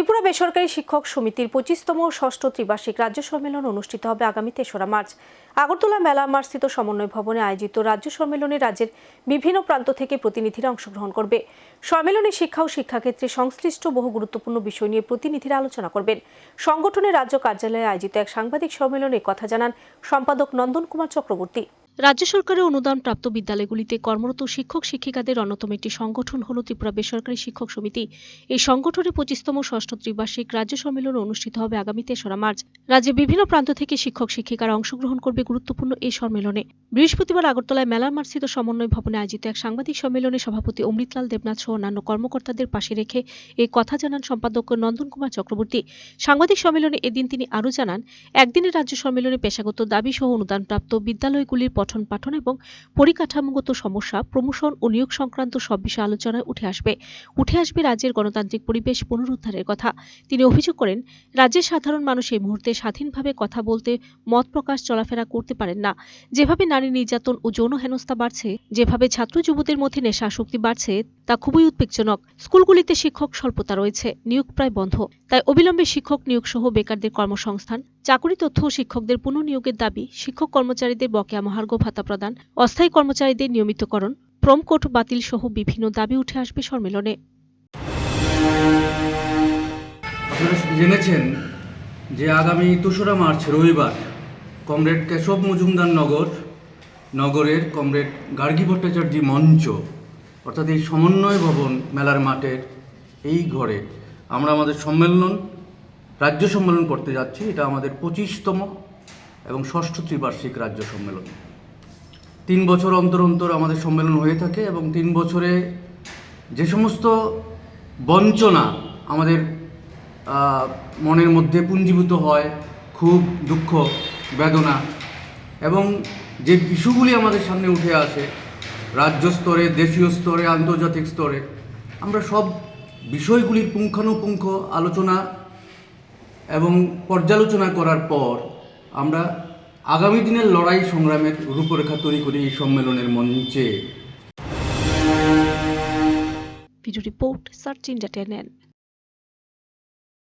ত্রিপুরা বেসরকারি শিক্ষক সমিতির পঁচিশতম ষষ্ঠ ত্রিবার্ষিক রাজ্য সম্মেলন অনুষ্ঠিত হবে আগামী তেসরা মার্চ। আগরতলা মেলা মার্চস্থিত সমন্বয় ভবনে আয়োজিত রাজ্য সম্মেলনে রাজ্যের বিভিন্ন প্রান্ত থেকে প্রতিনিধিরা অংশগ্রহণ করবে। সম্মেলনে শিক্ষা ও শিক্ষাক্ষেত্রে সংশ্লিষ্ট বহু গুরুত্বপূর্ণ বিষয় নিয়ে প্রতিনিধিরা আলোচনা করবেন। সংগঠনের রাজ্য কার্যালয়ে আয়োজিত এক সাংবাদিক সম্মেলনে কথা জানান সম্পাদক নন্দন কুমার চক্রবর্তী। রাজ্য সরকারের অনুদান প্রাপ্ত বিদ্যালয়গুলিতে কর্মরত শিক্ষক শিক্ষিকাদের অন্যতম একটি সংগঠন হল ত্রিপুরা বেসরকারি শিক্ষক সমিতি। এই সংগঠনের পঁচিশতম ষষ্ঠ ত্রিবার্ষিক রাজ্য সম্মেলন অনুষ্ঠিত হবে আগামী তেসরা মার্চ। রাজ্যের বিভিন্ন প্রান্ত থেকে শিক্ষক শিক্ষিকারা অংশগ্রহণ করবে গুরুত্বপূর্ণ এই সম্মেলনে। বৃহস্পতিবার আগরতলায় মেলার মার্চিত সমন্বয় ভবনে আয়োজিত এক সাংবাদিক সম্মেলনে সভাপতি অমৃতলাল দেবনাথ সহ অন্যান্য কর্মকর্তাদের পাশে রেখে এই কথা জানান সম্পাদক নন্দন কুমার চক্রবর্তী। সাংবাদিক সম্মেলনে এদিন তিনি আরও জানান, একদিনের রাজ্য সম্মেলনে পেশাগত দাবি সহ অনুদানপ্রাপ্ত বিদ্যালয়গুলির পঠন পাঠন এবং পরিকাঠামোগত সমস্যা, প্রমোশন ও নিয়োগ সংক্রান্ত সব বিষয়ে আলোচনায় উঠে আসবে। উঠে আসবে রাজ্যের গণতান্ত্রিক পরিবেশ পুনরুদ্ধারের কথা। তিনি অভিযোগ করেন, রাজ্যের সাধারণ মানুষ এই মুহূর্তে স্বাধীনভাবে কথা বলতে মত প্রকাশ, চলাফেরা করতে পারেন না। যেভাবে নারী নির্যাতন ও যৌন হেনস্থা বাড়ছে, যেভাবে ছাত্র যুবদের মধ্যে নেশা আসক্তি বাড়ছে, তা খুবই উদ্বেগজনক। স্কুলগুলিতে শিক্ষক স্বল্পতা রয়েছে, নিয়োগ প্রায় বন্ধ। তাই অবিলম্বে শিক্ষক নিয়োগ সহ বেকারদের কর্মসংস্থান চাকরি তথ্য ও শিক্ষকদের পুনঃনিয়োগের দাবি শিক্ষক কর্মচারীদের বকেয়া মহার্ঘ ভাতা প্রদান, অস্থায়ী কর্মচারীদের নিয়মিতকরণ, প্রমকোট বাতিল সহ বিভিন্ন দাবি উঠে আসবে সম্মেলনে। জেনেছেন যে আগামী দোসরা মার্চ, রবিবার, কমরেড কেশব মজুমদার নগর, নগরের কমরেড গার্গী ভট্টাচার্য মঞ্চ, অর্থাৎ এই সমন্বয় ভবন মেলার মাঠের এই ঘরে আমরা আমাদের সম্মেলন রাজ্য সম্মেলন করতে যাচ্ছি, এটা আমাদের পঁচিশতম এবং ষষ্ঠ ত্রিবার্ষিক রাজ্য সম্মেলন। তিন বছর অন্তর অন্তর আমাদের সম্মেলন হয়ে থাকে এবং তিন বছরে যে সমস্ত বঞ্চনা আমাদের মনের মধ্যে পুঞ্জীভূত হয়, খুব দুঃখ, বেদনা এবং যে ইস্যুগুলি আমাদের সামনে উঠে আসে, রাজ্য স্তরে, দেশীয় স্তরে, আন্তর্জাতিক স্তরে, আমরা সব বিষয়গুলির পুঙ্খানুপুঙ্খ আলোচনা এবং পর্যালোচনা করার পর আমরা আগামী দিনের লড়াই সংগ্রামের রূপরেখা তৈরি করি এই সম্মেলনের মঞ্চে। Video report search India